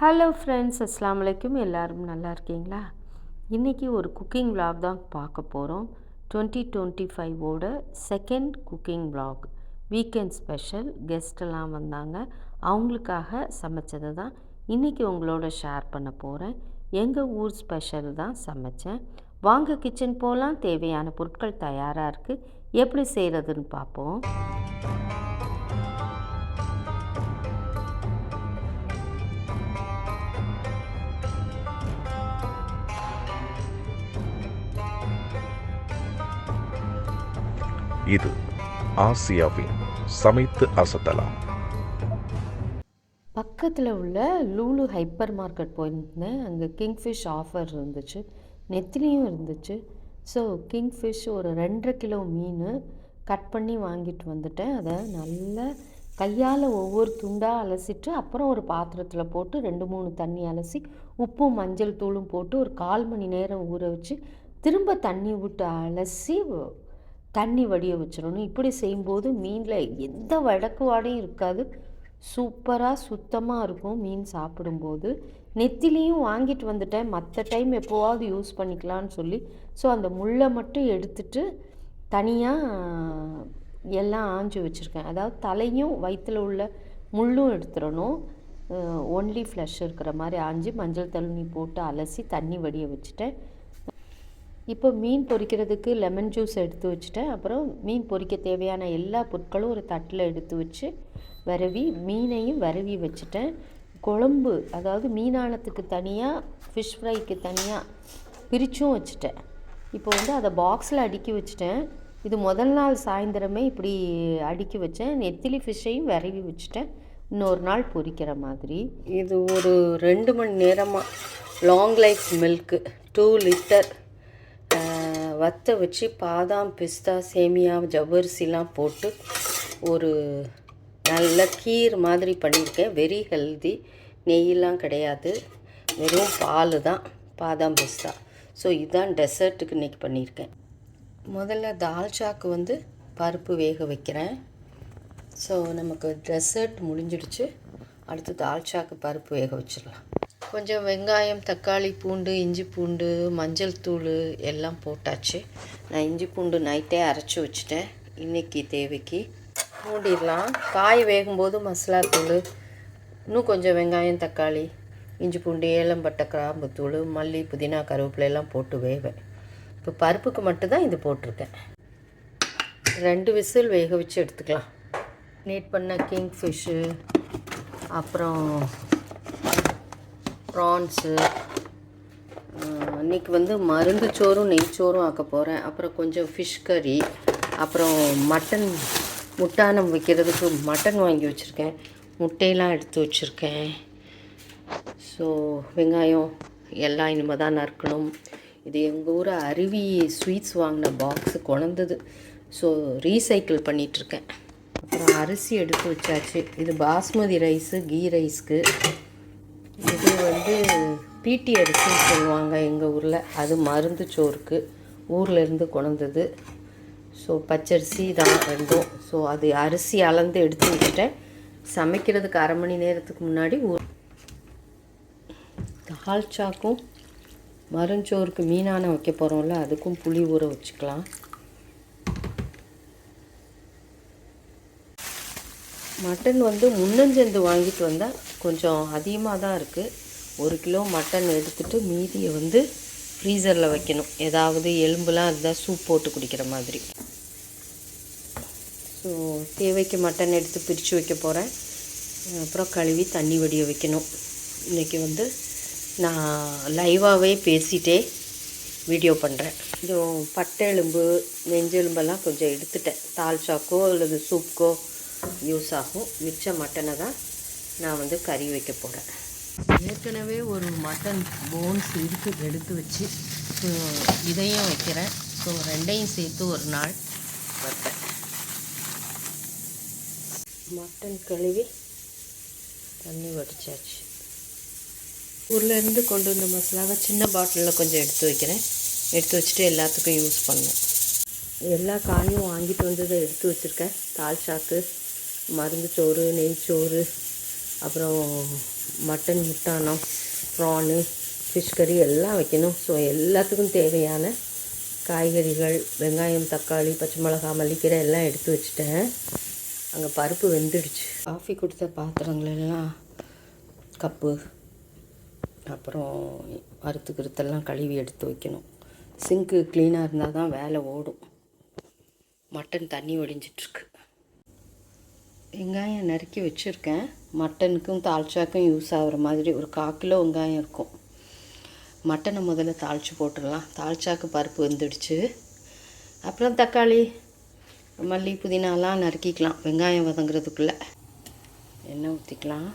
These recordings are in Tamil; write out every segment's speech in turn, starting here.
ஹலோ ஃப்ரெண்ட்ஸ் அஸ்லாம் வலைக்கும் எல்லாரும் நல்லா இருக்கீங்களா? இன்றைக்கி ஒரு குக்கிங் vlog தான் பார்க்க போகிறோம் twenty twenty ஃபைவோட second cooking vlog. Weekend special கெஸ்டெல்லாம் வந்தாங்க. அவங்களுக்காக சமைச்சதை தான் இன்றைக்கி உங்களோட ஷேர் பண்ண போகிறேன் எங்கள் ஊர் ஸ்பெஷல் தான் சமைச்சேன். வாங்க கிச்சன் போகலாம் தேவையான பொருட்கள் தயாராக இருக்குது எப்படி செய்கிறதுன்னு பார்ப்போம். இது ஆசியாவின் சமைத்து அசத்தலாம். பக்கத்தில் உள்ள லூலு ஹைப்பர் மார்க்கெட் போயிருந்தேன். அங்கே கிங்ஃபிஷ் ஆஃபர் இருந்துச்சு. நெத்திலியும் இருந்துச்சு. ஸோ கிங்ஃபிஷ் ஒரு ரெண்டரை கிலோ மீன் கட் பண்ணி வாங்கிட்டு வந்துட்டேன். அதை நல்லா கையால் ஒவ்வொரு துண்டாக அலசிட்டு அப்புறம் ஒரு பாத்திரத்தில் போட்டு ரெண்டு மூணு தண்ணி அலசி உப்பும் மஞ்சள் தூளும் போட்டு ஒரு கால் மணி நேரம் ஊற வச்சு திரும்ப தண்ணி விட்டு அலசி தண்ணி வடிய வச்சிடணும். இப்படி செய்யும்போது மீனில் எந்த வழக்கு வாடையும் இருக்காது. சூப்பராக சுத்தமாக இருக்கும் மீன் சாப்பிடும்போது. நெத்திலையும் வாங்கிட்டு வந்துட்டேன். மற்ற டைம் எப்போவாவது யூஸ் பண்ணிக்கலான்னு சொல்லி. ஸோ அந்த முள்ளை மட்டும் எடுத்துட்டு தனியாக எல்லாம் ஆஞ்சு வச்சுருக்கேன். அதாவது தலையும் வயிற்றில் உள்ள முள்ளும் எடுத்துடணும். ஒன்லி ஃப்ளஷ் இருக்கிற மாதிரி ஆஞ்சு மஞ்சள் தண்ணி போட்டு அலசி தண்ணி வடிய வச்சுட்டேன். இப்போ மீன் பொரிக்கிறதுக்கு லெமன் ஜூஸ் எடுத்து வச்சுட்டேன். அப்புறம் மீன் பொரிக்க தேவையான எல்லா பொருட்களும் ஒரு தட்டில் எடுத்து வச்சு விரவி மீனையும் விரவி வச்சுட்டேன். குழம்பு அதாவது மீனானத்துக்கு தனியாக ஃபிஷ் ஃப்ரைக்கு தனியாக பிரித்தும் வச்சுட்டேன். இப்போ வந்து அதை பாக்ஸில் அடுக்கி வச்சுட்டேன். இது முதல் நாள் சாயந்தரமே இப்படி அடுக்கி வச்சேன். நெத்திலி ஃபிஷ்ஷையும் விரவி வச்சுட்டேன். இன்னொரு நாள் பொரிக்கிற மாதிரி. இது ஒரு ரெண்டு மணி நேரமாக long life milk two litre வத்த வச்சு பாதாம் பிஸ்தா சேமியா ஜவ்வரிசிலாம் போட்டு ஒரு நல்ல கீர் மாதிரி பண்ணியிருக்கேன். Very healthy. நெய்யெல்லாம் கிடையாது. வெறும் பால் தான். பாதாம் பிஸ்தா. ஸோ இதுதான் டெசர்ட்டுக்கு இன்றைக்கி பண்ணியிருக்கேன். முதல்ல தால்ச்சாக்கு வந்து பருப்பு வேக வைக்கிறேன். ஸோ நமக்கு டெசர்ட் முடிஞ்சிடுச்சு. அடுத்து தால்ச்சாக்கு பருப்பு வேக வச்சிடலாம். கொஞ்சம் வெங்காயம் தக்காளி பூண்டு இஞ்சி பூண்டு மஞ்சள் தூள் எல்லாம் போட்டாச்சு. நான் இஞ்சி பூண்டு நைட்டே அரைச்சி வச்சுட்டேன். இன்றைக்கி தேவைக்கு மூடிடலாம். காய் வேகும்போது மசாலா தூள் இன்னும் கொஞ்சம் வெங்காயம் தக்காளி இஞ்சி பூண்டு ஏலம்பட்டை கிராம்பு தூள் மல்லி புதினா கருவேப்பிலை எல்லாம் போட்டு வேவேன். இப்போ பருப்புக்கு மட்டும்தான் இது போட்டிருக்கேன். ரெண்டு விசில் வேக வச்சு எடுத்துக்கலாம். நீட் பண்ண கிங் ஃபிஷ்ஷு அப்புறம் ப்ரான்ஸு இன்றைக்கி வந்து மருந்து சோறும் நெய்ச்சோறும் ஆக்க போகிறேன் அப்புறம் கொஞ்சம் ஃபிஷ் கறி அப்புறம் மட்டன் முட்டானம் வைக்கிறதுக்கு மட்டன் வாங்கி வச்சுருக்கேன். முட்டையெல்லாம் எடுத்து வச்சுருக்கேன். ஸோ வெங்காயம் எல்லாம் இனிமேல் தான் நறுக்கணும். இது எங்கள் ஊர் அருவி ஸ்வீட்ஸ் வாங்கின பாக்ஸு குழந்தது. ஸோ ரீசைக்கிள் பண்ணிகிட்ருக்கேன் அப்புறம் அரிசி எடுத்து வச்சாச்சு. இது பாஸ்மதி ரைஸு கீ ரைஸ்க்கு. இது வந்து பீட்டி அரிசின்னு சொல்லுவாங்க எங்கள் ஊரில். அது மருந்து சோறுக்கு. ஊர்லேருந்து கொண்டது ஸோ பச்சரிசி தான் ரெண்டும். ஸோ அது அரிசி அளந்து எடுத்து வச்சுட்டேன். சமைக்கிறதுக்கு அரை மணி நேரத்துக்கு முன்னாடி ஊர் தால்ச்சாக்கும் மருஞ்சோறுக்கு மீனான வைக்க போகிறோம்ல அதுக்கும் புளி ஊற வச்சுக்கலாம். மட்டன் வந்து முன்னஞ்சந்து வாங்கிட்டு வந்தால் கொஞ்சம் அதிகமாக தான் இருக்குது ஒரு கிலோ மட்டன் எடுத்துகிட்டு மீதியை வந்து ஃப்ரீசரில் வைக்கணும். ஏதாவது எலும்புலாம் இருந்தால் சூப் போட்டு குடிக்கிற மாதிரி. ஸோ தேவைக்கு மட்டன் எடுத்து பிரித்து வைக்க போகிறேன் அப்புறம் கழுவி தண்ணி வடிய வைக்கணும். இன்றைக்கி வந்து நான் லைவாகவே பேசிகிட்டே வீடியோ பண்ணுறேன் கொஞ்சம் பட்டை எலும்பு நெஞ்செலும்பெல்லாம் கொஞ்சம் எடுத்துட்டேன். தால்ச்சாக்கோ அல்லது சூப்புக்கோ யூஸ் ஆகும். மிச்ச மட்டனை தான் நான் வந்து கறி வைக்க போகிறேன் ஏற்கனவே ஒரு மட்டன் போன்ஸ் இருக்குது எடுத்து வச்சு ஸோ இதையும் வைக்கிறேன். ஸோ ரெண்டையும் சேர்த்து ஒரு நாள் வைப்பேன். மட்டன் கழுவி தண்ணி வடிச்சாச்சு. ஊர்லேருந்து கொண்டு வந்த மசாலாவை சின்ன பாட்டிலில் கொஞ்சம் எடுத்து வைக்கிறேன். எடுத்து வச்சுட்டு எல்லாத்துக்கும் யூஸ் பண்ணேன் எல்லா காயும் வாங்கிட்டு வந்ததை எடுத்து வச்சுருக்கேன். தால்ச்சாக்கு மருந்து சோறு நெய்ச்சோறு அப்புறம் மட்டன் முட்டானம் ப்ரானு ஃபிஷ் கறி எல்லாம் வைக்கணும். ஸோ எல்லாத்துக்கும் தேவையான காய்கறிகள் வெங்காயம் தக்காளி பச்சை மிளகா மல்லிக்கீரை எல்லாம் எடுத்து வச்சுட்டேன். அங்கே பருப்பு வெந்துடுச்சு. காஃபி கொடுத்த பாத்திரங்களெல்லாம் கப்பு அப்புறம் அறுத்து கிறுத்தெல்லாம் கழுவி எடுத்து வைக்கணும். சிங்க்கு க்ளீனாக இருந்தால் தான் வேலை ஓடும். மட்டன் தண்ணி ஒடிஞ்சிட்ருக்கு வெங்காயம் நறுக்கி வச்சுருக்கேன். மட்டனுக்கும் தால்ச்சாக்கும் யூஸ் ஆகிற மாதிரி ஒரு கால் கிலோ வெங்காயம் இருக்கும். மட்டனை முதல்ல தாளித்து போட்டுடலாம். தால்ச்சாக்கு பருப்பு வெந்துடுச்சு. அப்புறம் தக்காளி மல்லி புதினாலாம் நறுக்கிக்கலாம். வெங்காயம் வதங்குறதுக்குள்ளே. எண்ணெய் ஊற்றிக்கலாம்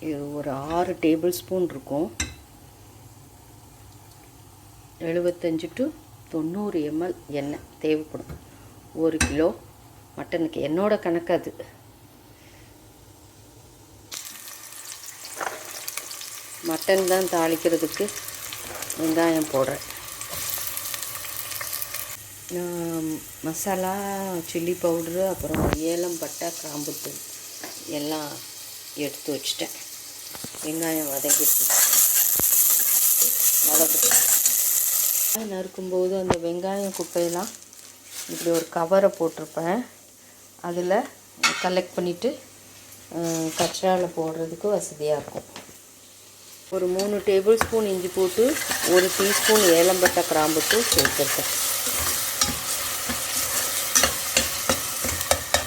இது ஒரு ஆறு டேபிள் ஸ்பூன் இருக்கும். எழுபத்தஞ்சு டு தொண்ணூறு எம்எல் எண்ணெய் தேவைப்படும். ஒரு கிலோ மட்டனுக்கு. என்னோட கணக்கு அது. மட்டன் தான் தாளிக்கிறதுக்கு வெங்காயம் போடுறேன். நான் மசாலா சில்லி பவுட்ரு அப்புறம் ஏலம் பட்டை கிராம்புத்தூள் எல்லாம் எடுத்து வச்சிட்டேன். வெங்காயம் வதங்கிட்டு வதக்கிட்டேன் நறுக்கும்போது அந்த வெங்காயம் குப்பையெல்லாம் இப்படி ஒரு கவரை போட்டிருப்பேன். அதில் கலெக்ட் பண்ணிவிட்டு கச்சாவில் போடுறதுக்கு வசதியாக இருக்கும். ஒரு மூணு டேபிள் ஸ்பூன் இஞ்சி போட்டு ஒரு டீஸ்பூன் ஏலம்பட்டை கிராம்புக்கு சேர்த்துருக்கேன்.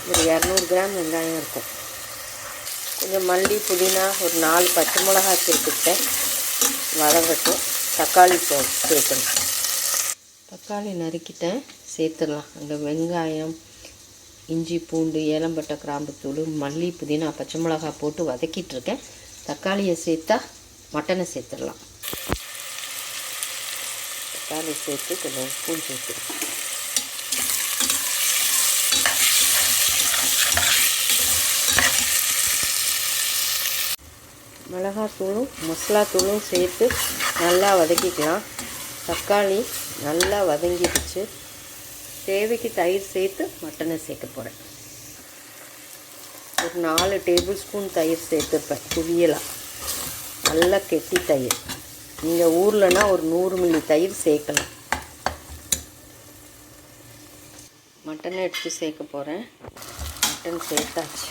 ஒரு இரநூறு கிராம் வெங்காயம் இருக்கும். கொஞ்சம் மல்லி புதினா ஒரு நாலு பச்சை மிளகாய் சேர்த்துக்கிட்டேன். வதங்கட்டும். தக்காளி சோ சேர்க்கணும். தக்காளி நறுக்கிட்டேன். சேர்த்துடலாம். அந்த வெங்காயம் இஞ்சி பூண்டு ஏலம்பட்டை கிராம்புத்தூள் மல்லி புதினா பச்சை மிளகாய் போட்டு வதக்கிட்டு இருக்கேன் தக்காளியை சேர்த்தா மட்டனை சேர்த்துடலாம். தக்காளி சேர்த்து கொஞ்சம் உப்பும் சேர்த்து. மிளகாத்தூளும் மசாலாத்தூளும் சேர்த்து நல்லா வதக்கிக்கலாம். தக்காளி நல்லா வதங்கிடுச்சு. தேவைக்கு தயிர் சேர்த்து மட்டனை சேர்க்க போகிறேன் ஒரு நாலு டேபிள் ஸ்பூன் தயிர் சேர்த்துப்பேன். குவியலாக நல்லா கெட்டி தயிர். நீங்கள் ஊர்லனா ஒரு நூறு மில்லி தயிர் சேர்க்கலாம். மட்டனை எடுத்து சேர்க்க போகிறேன் மட்டன் சேர்த்தாச்சு.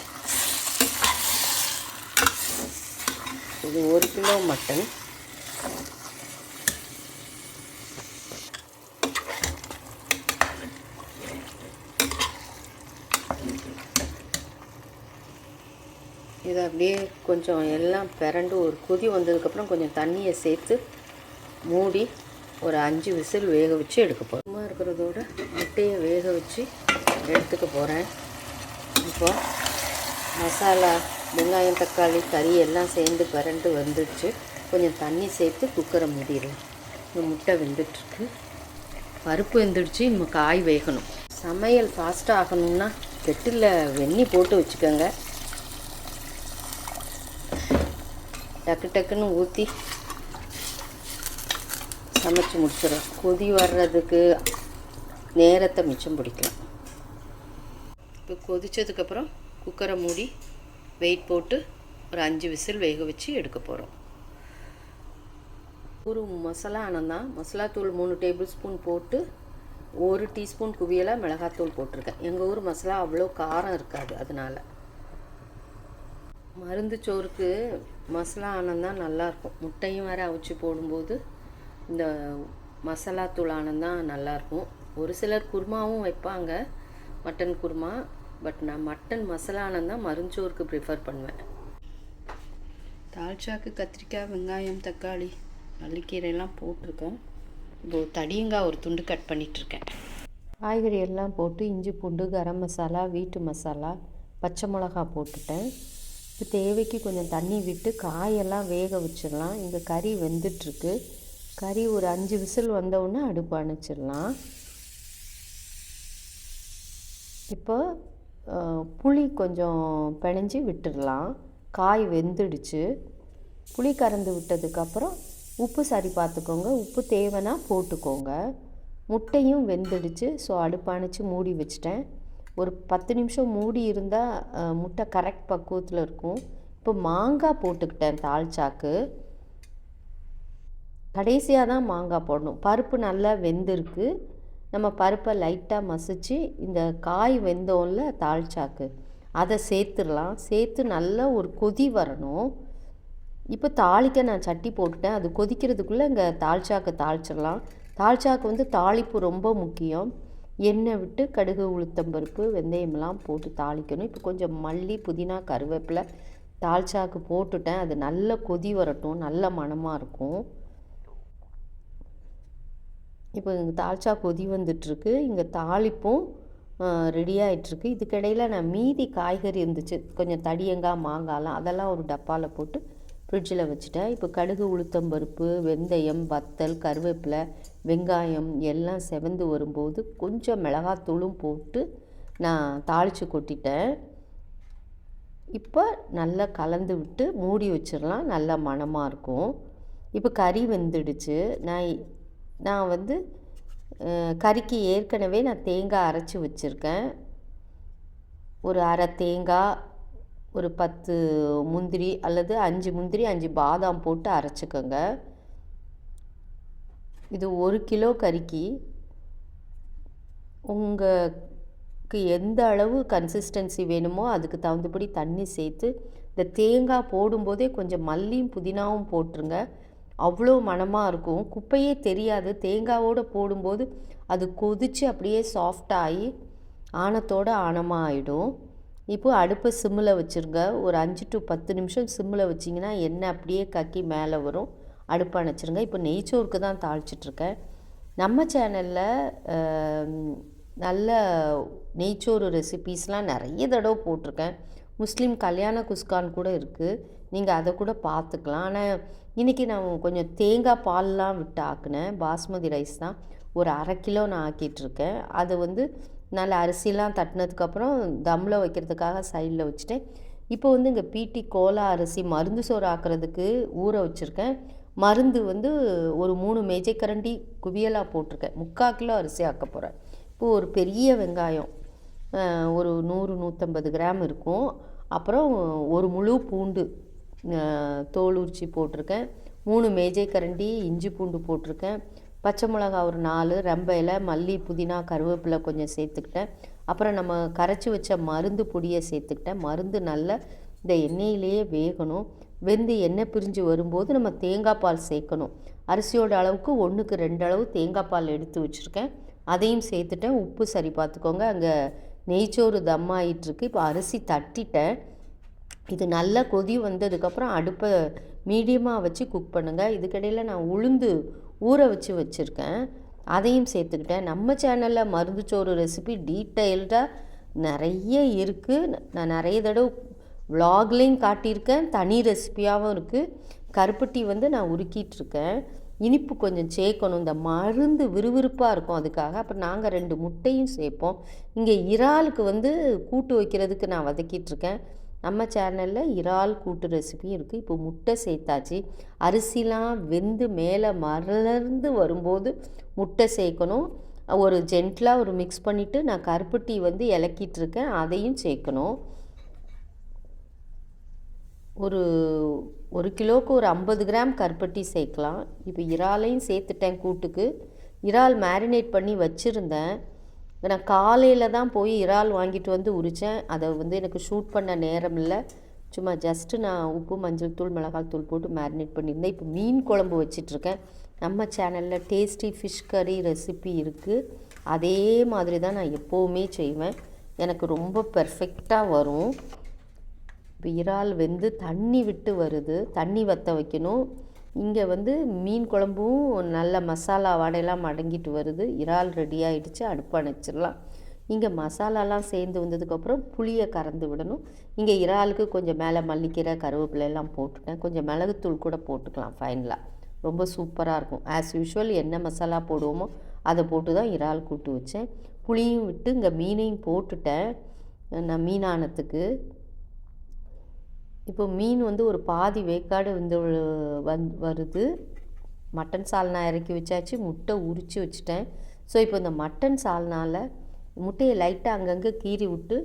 இது ஒரு கிலோ மட்டன். இதை அப்படியே கொஞ்சம் எல்லாம் பிறண்டு ஒரு கொதி வந்ததுக்கப்புறம் கொஞ்சம் தண்ணியை சேர்த்து மூடி ஒரு அஞ்சு விசில் வேக வச்சு எடுக்க போகிறேன் சும்மா இருக்கிறதோட முட்டையை வேக வச்சு எடுத்துக்க போகிறேன் இப்போ மசாலா வெங்காயம் தக்காளி கறி எல்லாம் சேர்ந்து பிறண்டு வந்துடுச்சு. கொஞ்சம் தண்ணி சேர்த்து குக்கரை மூடிடுவேன் இந்த முட்டை வெந்துட்டுருக்கு. பருப்பு வெந்துடுச்சு நம்ம காய் வேகணும். சமையல் ஃபாஸ்ட்டாக ஆகணும்னா கெட்டில் வெந்நி போட்டு வச்சுக்கோங்க. டக்கு டக்குன்னு ஊற்றி சமைச்சு முடிச்சிடலாம் கொதி வர்றதுக்கு நேரத்தை மிச்சம் பிடிக்கலாம். இப்போ கொதித்ததுக்கப்புறம் குக்கரை மூடி வெயிட் போட்டு ஒரு அஞ்சு விசில் வேக வச்சு எடுக்க போகிறோம் ஒரு மசாலா ஆனந்தான் மசாலாத்தூள் மூணு டேபிள் ஸ்பூன் போட்டு ஒரு டீஸ்பூன் குவியலாக மிளகாத்தூள் போட்டிருக்கேன். எங்கள் ஊர் மசாலா அவ்வளோ காரம் இருக்காது அதனால். மருந்து சோறுக்கு மசாலா ஆனந்தான் நல்லாயிருக்கும் முட்டையும் வேறு அவிச்சு போடும்போது இந்த மசாலா தூள் ஆனந்தான் நல்லாயிருக்கும் ஒரு சிலர் குருமாவும் வைப்பாங்க மட்டன் குருமா பட் நான் மட்டன் மசாலா ஆனந்தான் மருஞ்சோறுக்கு ப்ரிஃபர் பண்ணுவேன். தால்ச்சாக்கு கத்திரிக்காய் வெங்காயம் தக்காளி மல்லிக்கீரைலாம் போட்டிருக்கேன் இப்போ தடியங்காய் ஒரு துண்டு கட் பண்ணிகிட்ருக்கேன் காய்கறி எல்லாம் போட்டு இஞ்சி பூண்டு கரம் மசாலா வீட்டு மசாலா பச்சை மிளகா போட்டுட்டேன். இப்போ தேவைக்கு கொஞ்சம் தண்ணி விட்டு காயெல்லாம் வேக வச்சிடலாம். இங்கே கறி வெந்துட்டுருக்கு. கறி ஒரு அஞ்சு விசில் வந்தவுடனே அடுப்பு அணைச்சிடலாம். இப்போ புளி கொஞ்சம் பிணைஞ்சி விட்டுடலாம். காய் வெந்துடுச்சு. புளி கறந்து விட்டதுக்கப்புறம் உப்பு சரி பார்த்துக்கோங்க. உப்பு தேவைன்னா போட்டுக்கோங்க. முட்டையும் வெந்துடுச்சு. ஸோ அடுப்பு அணைச்சி மூடி வச்சிட்டேன். ஒரு பத்து நிமிஷம் மூடி இருந்தால் முட்டை கரெக்ட் பக்குவத்தில் இருக்கும். இப்போ மாங்காய் போட்டுக்கிட்டேன் தாள்சாக்கு. கடைசியாக தான் மாங்காய் போடணும். பருப்பு நல்லா வெந்திருக்கு. நம்ம பருப்பை லைட்டாக மசிச்சு இந்த காய் வெந்தோம்ல தாள்சாக்கு அதை சேர்த்துடலாம். சேர்த்து நல்லா ஒரு கொதி வரணும். இப்போ தாளிக்க நான் சட்டி போட்டுட்டேன். அது கொதிக்கிறதுக்குள்ளே இங்கே தாள்சாக்கு தாளிச்சிடலாம். தாள்சாக்கு வந்து தாளிப்பு ரொம்ப முக்கியம். எண்ணெய் விட்டு கடுகு உளுத்தம்பருப்பு வெந்தயம்லாம் போட்டு தாளிக்கணும். இப்போ கொஞ்சம் மல்லி புதினா கருவேப்பிலை தாள்சாக்கு போட்டுட்டேன். அது நல்ல கொதி வரட்டும். நல்ல மணமாக இருக்கும். இப்போ இங்கே தால்ச்சா கொதி வந்துட்டுருக்கு. இங்கே தாளிப்பும் ரெடி ஆகிட்டுருக்கு இதுக்கிடையில் நான் மீதி காய்கறி இருந்துச்சு. கொஞ்சம் தடியங்காய் மாங்காய்லாம் அதெல்லாம் ஒரு டப்பாவில் போட்டு ஃப்ரிட்ஜில் வச்சுட்டேன். இப்போ கடுகு உளுத்தம்பருப்பு வெந்தயம் வத்தல் கருவேப்பிலை வெங்காயம் எல்லாம் செவந்து வரும்போது கொஞ்சம் மிளகாத்தூளும் போட்டு நான் தாளித்து கொட்டிட்டேன். இப்போ நல்லா கலந்து விட்டு மூடி வச்சிடலாம். நல்லா மணமாக இருக்கும். இப்போ கறி வெந்துடுச்சு. நான் நான் வந்து கறிக்கு ஏற்கனவே நான் தேங்காய் அரைச்சி வச்சுருக்கேன். ஒரு அரை தேங்காய் ஒரு பத்து முந்திரி அல்லது அஞ்சு முந்திரி அஞ்சு பாதாம் போட்டு அரைச்சிக்கோங்க. இது ஒரு கிலோ கறிக்கு உங்களுக்கு எந்த அளவு கன்சிஸ்டன்சி வேணுமோ அதுக்கு தகுந்தபடி தண்ணி சேர்த்து இந்த தேங்காய் போடும்போதே கொஞ்சம் மல்லியும் புதினாவும் போட்டுருங்க. அவ்வளோ மணமாக இருக்கும். குப்பையே தெரியாது. தேங்காவோடு போடும்போது அது கொதித்து அப்படியே சாஃப்டாகி ஆணத்தோடு ஆணமாக ஆகிடும் இப்போது அடுப்பை சிம்மில் வச்சுருங்க. ஒரு அஞ்சு டு பத்து நிமிஷம் சிம்மில் வச்சிங்கன்னா எண்ணெய் அப்படியே கக்கி மேலே வரும். அடுப்பு அணைச்சிருங்க. இப்போ நெய்ச்சோருக்கு தான் தாளிச்சிட்ருக்கேன் நம்ம சேனலில் நல்ல நெய்ச்சோறு ரெசிபீஸ்லாம் நிறைய தடவை போட்டிருக்கேன் முஸ்லீம் கல்யாண குஸ்கான் கூட இருக்குது நீங்கள் அதை கூட பார்த்துக்கலாம். ஆனால் இன்றைக்கி நான் கொஞ்சம் தேங்காய் பால்லாம் விட்டு ஆக்கினேன். பாஸ்மதி ரைஸ் தான். ஒரு அரை கிலோ நான் ஆக்கிட்டுருக்கேன் அது வந்து நல்ல அரிசிலாம் தட்டினதுக்கப்புறம் தம்மில் வைக்கிறதுக்காக சைடில் வச்சுட்டேன். இப்போ வந்து இங்கே பீட்டி கோலா அரிசி மருந்து சோறு ஆக்கிறதுக்கு ஊற வச்சுருக்கேன். மருந்து வந்து ஒரு மூணு மேஜைக்கரண்டி குவியலாக போட்டிருக்கேன். முக்கால் கிலோ அரிசி ஆக்க போகிறேன் இப்போது ஒரு பெரிய வெங்காயம் ஒரு நூறு நூற்றம்பது கிராம் இருக்கும். அப்புறம் ஒரு முழு பூண்டு தோல் உரிச்சி போட்டிருக்கேன். மூணு மேஜை கரண்டி இஞ்சி பூண்டு போட்டிருக்கேன். பச்சை மிளகா ஒரு நாலு ரெம்ப இலை மல்லி புதினா கருவேப்பிலை கொஞ்சம் சேர்த்துக்கிட்டேன். அப்புறம் நம்ம கரைச்சி வச்ச மருந்து பொடியை சேர்த்துக்கிட்டேன். மருந்து நல்லா இந்த எண்ணெயிலேயே வேகணும். வெந்து எண்ணெய் பிரிஞ்சு வரும்போது நம்ம தேங்காய் பால் சேர்க்கணும். அரிசியோட அளவுக்கு ஒன்றுக்கு ரெண்டு அளவு தேங்காய் பால் எடுத்து வச்சுருக்கேன். அதையும் சேர்த்துட்டேன். உப்பு சரி பார்த்துக்கோங்க. அங்கே நெய்ச்சோறு தம் ஆகிட்டுருக்கு இப்போ அரிசி தட்டிட்டேன். இது நல்லா கொதி வந்ததுக்கப்புறம் அடுப்பை மீடியமாக வச்சு குக் பண்ணுங்கள் இதுக்கிடையில் நான் உளுந்து ஊற வச்சு வச்சுருக்கேன். அதையும் சேர்த்துக்கிட்டேன். நம்ம சேனலில் மருந்து சோறு ரெசிபி டீட்டெயில்டாக நிறைய இருக்குது நான் நிறைய தடவை விலாக்லேயும் காட்டியிருக்கேன். தனி ரெசிபியாகவும் இருக்குது கருப்பட்டி வந்து நான் உருக்கிட்டுருக்கேன். இனிப்பு கொஞ்சம் சேர்க்கணும். இந்த மருந்து விறுவிறுப்பாக இருக்கும் அதுக்காக. அப்புறம் நாங்கள் ரெண்டு முட்டையும் சேர்ப்போம். இங்கே இறாலுக்கு வந்து கூட்டு வைக்கிறதுக்கு நான் வதக்கிட்டுருக்கேன். நம்ம சேனலில் இறால் கூட்டு ரெசிபியும் இருக்குது இப்போ முட்டை சேர்த்தாச்சு. அரிசிலாம் வெந்து மேலே மலர்ந்து வரும்போது முட்டை சேர்க்கணும். ஒரு ஜென்ட்லாக ஒரு மிக்ஸ் பண்ணிவிட்டு நான் கருப்பட்டி வந்து இலக்கிட்டுருக்கேன். அதையும் சேர்க்கணும். ஒரு ஒரு கிலோவுக்கு ஒரு ஐம்பது கிராம் கருப்பட்டி சேர்க்கலாம். இப்போ இறாலையும் சேர்த்துட்டேன் கூட்டுக்கு. இறால் மேரினேட் பண்ணி வச்சுருந்தேன். நான் காலையில் தான் போய் இறால் வாங்கிட்டு வந்து உரித்தேன் அதை வந்து எனக்கு ஷூட் பண்ண நேரம் இல்லை. சும்மா ஜஸ்ட்டு நான் உப்பு மஞ்சள் தூள் மிளகாய் தூள் போட்டு மேரினேட் பண்ணியிருந்தேன். இப்போ மீன் குழம்பு வச்சிட்ருக்கேன். நம்ம சேனலில் டேஸ்டி ஃபிஷ் கறி ரெசிபி இருக்குது அதே மாதிரி தான் நான் எப்போவுமே செய்வேன். எனக்கு ரொம்ப பெர்ஃபெக்டாக வரும். இப்போ இறால் வெந்து தண்ணி விட்டு வருது. தண்ணி வற்ற வைக்கணும். இங்கே வந்து மீன் குழம்பும் நல்ல மசாலா வாடையெல்லாம் மடங்கிட்டு வருது. இறால் ரெடி ஆகிடுச்சு அடுப்பு அணைச்சிடலாம். இங்கே மசாலாலாம் சேர்ந்து வந்ததுக்கப்புறம் புளியை கறந்து விடணும். இங்கே இறாலுக்கு கொஞ்சம் மேலே மல்லிக்கீரை கருவேப்பிலை எல்லாம் போட்டுட்டேன். கொஞ்சம் மிளகுத்தூள் கூட போட்டுக்கலாம் ஃபைனலாக ரொம்ப சூப்பராக இருக்கும். ஆஸ் யூஷுவல் என்ன மசாலா போடுவோமோ அதை போட்டு தான் இறால் கூட்டு வச்சேன். புளியும் விட்டு இங்கே மீனையும் போட்டுட்டேன். நான் மீனானத்துக்கு. இப்போ மீன் வந்து ஒரு பாதி வேக்காடு வந்து வந் வருது. மட்டன் சால்னா இறக்கி வச்சாச்சு. முட்டை உரித்து வச்சுட்டேன். ஸோ இப்போ இந்த மட்டன் சால்னால முட்டையை லைட்டாக அங்கங்கே கீறி விட்டு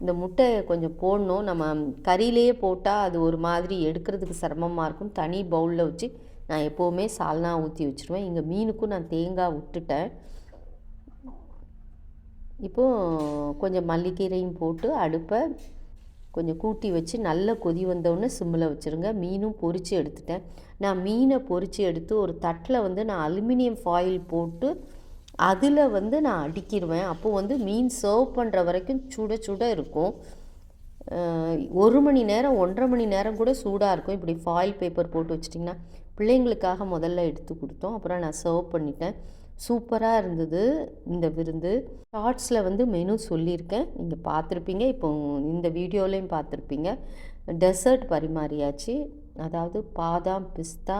இந்த முட்டையை கொஞ்சம் போடணும். நம்ம கறியிலேயே போட்டால் அது ஒரு மாதிரி எடுக்கிறதுக்கு சிரமமாக இருக்கும். தனி பவுலில் வச்சு நான் எப்போவுமே சால்னா ஊற்றி வச்சுருவேன். இங்கே மீனுக்கும் நான் தேங்காய் விட்டுட்டேன். இப்போது கொஞ்சம் மல்லிக்கீரையும் போட்டு அடுப்பை கொஞ்சம் கூட்டி வச்சு நல்லா கொதி வந்தவுடனே சிம்மில் வச்சுருங்க. மீனும் பொரித்து எடுத்துட்டேன். நான் மீனை பொரித்து எடுத்து ஒரு தட்டில் வந்து நான் அலுமினியம் ஃபாயில் போட்டு அதில் வந்து நான் அடிக்கிடுவேன். அப்போது வந்து மீன் சர்வ் பண்ணுற வரைக்கும் சுட சுட இருக்கும். ஒரு மணி நேரம் ஒன்றரை மணி நேரம் கூட சூடாக இருக்கும். இப்படி ஃபாயில் பேப்பர் போட்டு வச்சிட்டிங்கன்னா பிள்ளைங்களுக்காக முதல்ல எடுத்து கொடுத்தோம். அப்புறம் நான் சர்வ் பண்ணிட்டேன். சூப்பராக இருந்தது இந்த விருந்து. ஷார்ட்ஸில் வந்து மெனு சொல்லியிருக்கேன். நீங்கள் பார்த்துருப்பீங்க. இப்போ இந்த வீடியோலையும் பார்த்துருப்பீங்க. டெசர்ட் பரிமாறியாச்சு. அதாவது பாதாம் பிஸ்தா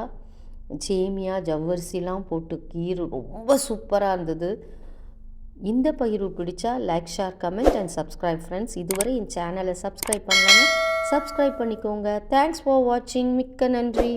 சேமியா ஜவ்வரிசிலாம் போட்டு கீர் ரொம்ப சூப்பராக இருந்தது. இந்த பகிர்வு பிடிச்சா like share comment and subscribe friends இதுவரை என் சேனலை சப்ஸ்கிரைப் பண்ணலன்னா சப்ஸ்கிரைப் பண்ணிக்கோங்க. தேங்க்ஸ் ஃபார் வாட்சிங் மிக்க நன்றி.